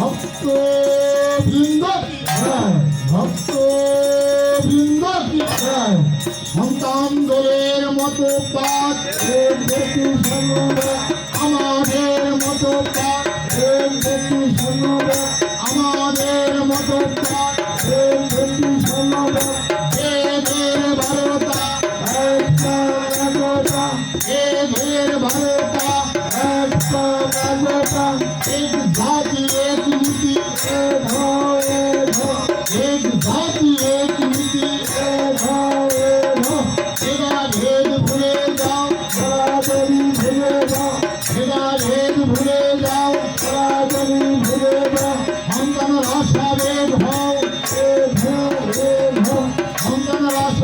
ভক্ত বৃন্দ হ্যাঁ, ভক্ত বৃন্দ হ্যাঁ, সন্তান দোলের মতো পাক আমাদের মতো পাক আমাদের মতো পাক আমাদের মতো পাক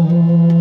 Oh.